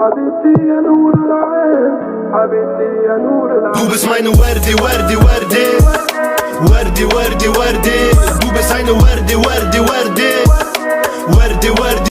حبيبتي يا نور العين وردي وردي وردي. وردي وردي وردي. دوب اسمعيني وردي وردي وردي. وردي وردي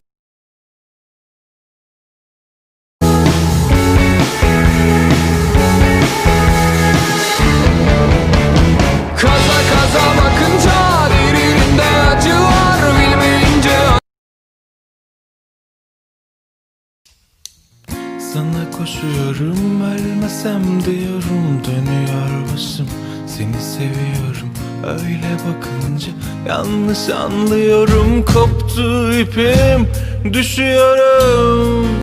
Koşuyorum ölmesem diyorum. Dönüyor başım Seni seviyorum. Öyle bakınca Yanlış anlıyorum. Koptu ipim düşüyorum.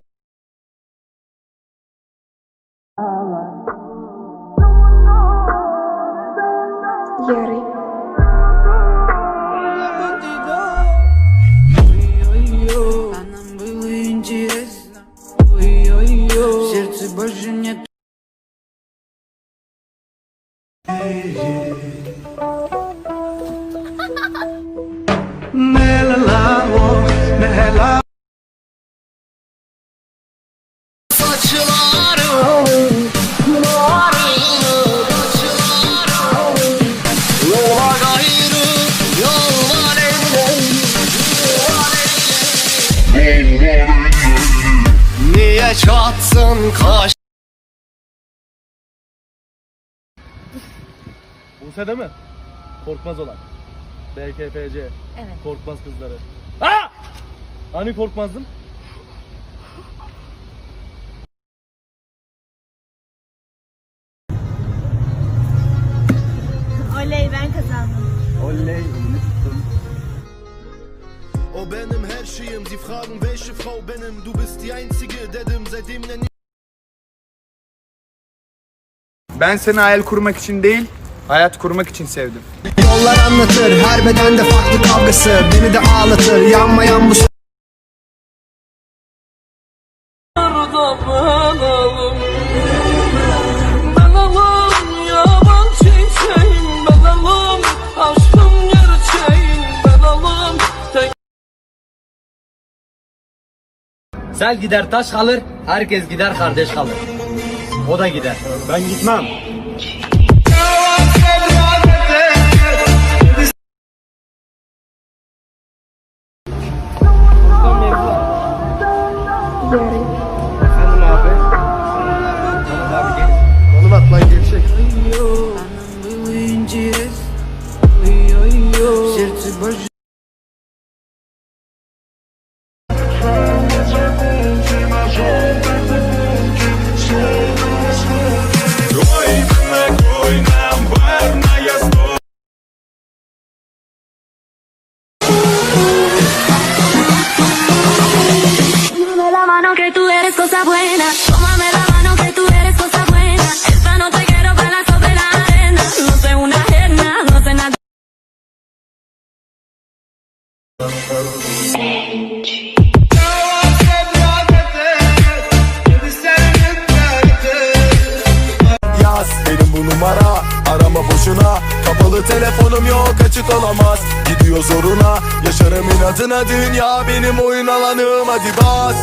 Yarı çatsın kaş Buse değil mi? Korkmaz olan. BKPC. Evet. Korkmaz kızları. Aa! Hani korkmazdın? Şeyim Sie fragen welche Frau benim Du bist die einzige dedim Seitdem nenn Ben seni hayal kurmak için değil, hayat kurmak için sevdim. Yollar anlatır her bedende farklı kavgası. Beni de ağlatır yanmayan bu Sel gider taş kalır, herkes gider kardeş kalır. O da gider. Ben gitmem. Telefonum yok açık olamaz. Gidiyor zoruna Yaşarım inadına. Dünya benim oyun alanım Hadi bas.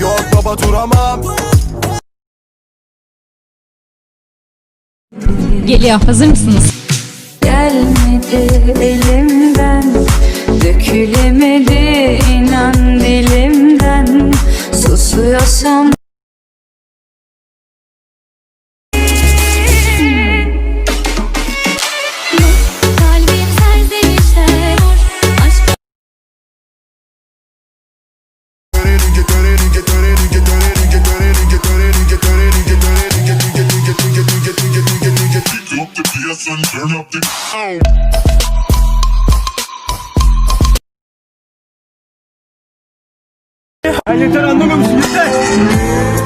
Yok baba duramam. Geliyor hazır mısınız? Gelmedi elimden Dökülemedi inan dilimden. Susuyorsam Ya yeter anlamıyor musun? Yeter.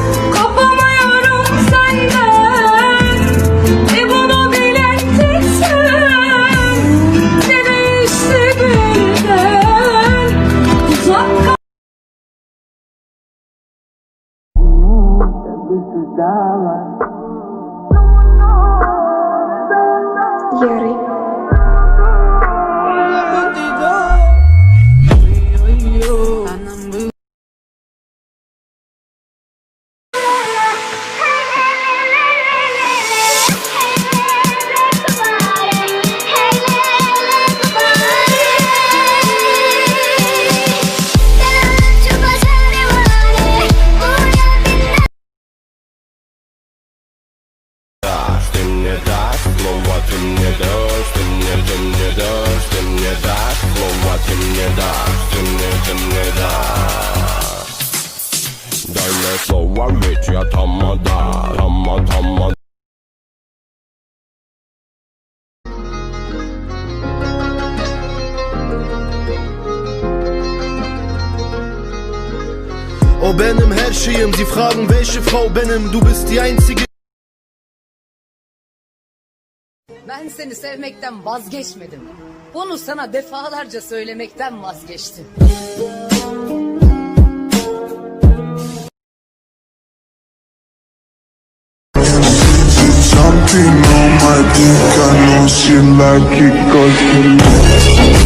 O benim her şeyim Sie fragen welche Frau benim Du bist die einzige Ben seni sevmekten vazgeçmedim. Bunu sana defalarca söylemekten vazgeçtim. Something on my dick, I know she like it cause she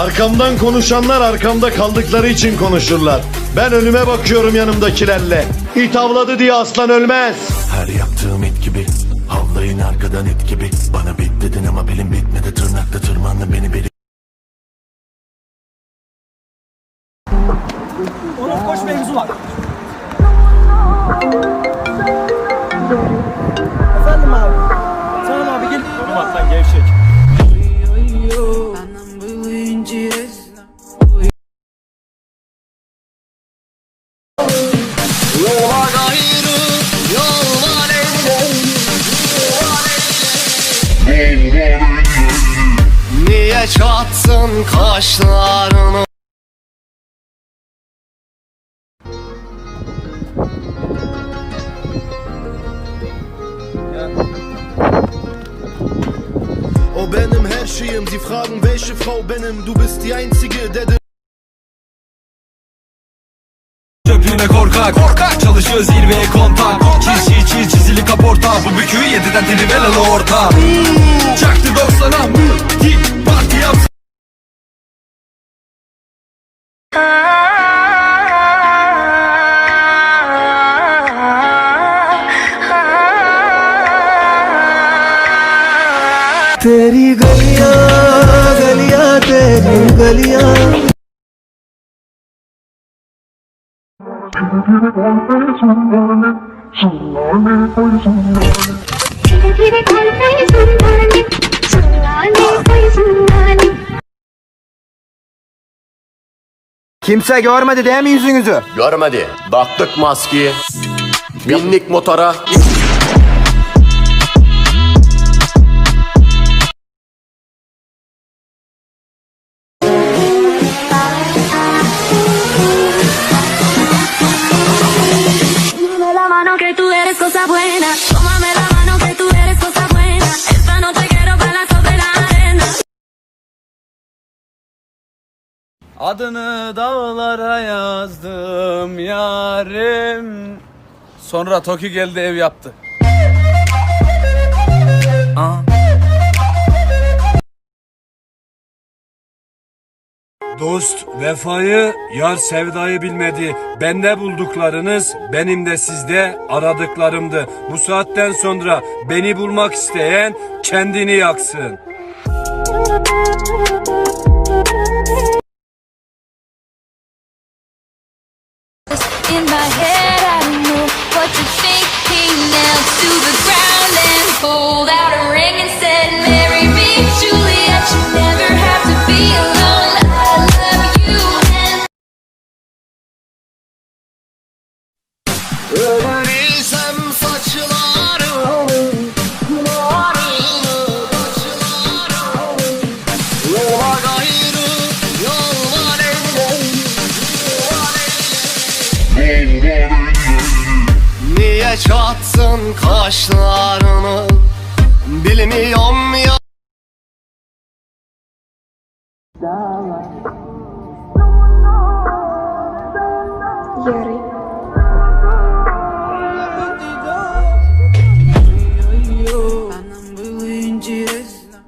Arkamdan konuşanlar arkamda kaldıkları için konuşurlar. Ben önüme bakıyorum yanımdakilerle. İt avladı diye aslan ölmez. Her yaptığım it gibi Havlayın arkadan it gibi Bana bit dedin ama benim bitmedi Tırnakta tırmandın beni beri Onun koş mevzu var. Niye çatsın kaşlarını? O benim her şeyim Sie fragen welche Frau benim. Du bist die einzige der Çöplüğüne korkak Korkak Çalışıyor zirveye kontak Çiz çiz çiz çizili kaporta Bu büküğü yediden trivelalı orta Çaktı 90'a Dik parti yapsın तेरी गलियां गलियां तेरी गलियां Kimse görmedi değil mi yüzünüzü? Görmedi. Baktık maskeyi Binlik motora Adını dağlara yazdım yarim. Sonra Toki geldi ev yaptı. Aa. Dost vefayı, yar sevdayı bilmedi. Bende bulduklarınız, benim de sizde aradıklarımdı. Bu saatten sonra beni bulmak isteyen kendini yaksın. In my head, I know what to the ground and pulled out çatsın kaşlarını Bilmiyorum ya Anam bu incir esna.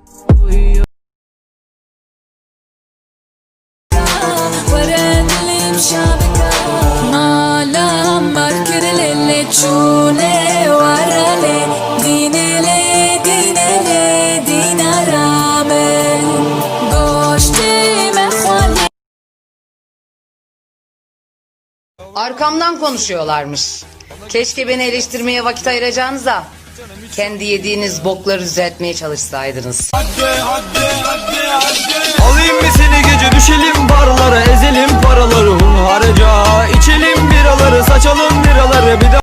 Arkamdan konuşuyorlarmış. Keşke beni eleştirmeye vakit ayıracağınıza Kendi yediğiniz bokları düzeltmeye çalışsaydınız. Alayım mı seni gece düşelim barlara Ezelim paraları hunharca İçelim biraları saçalım biraları Bir de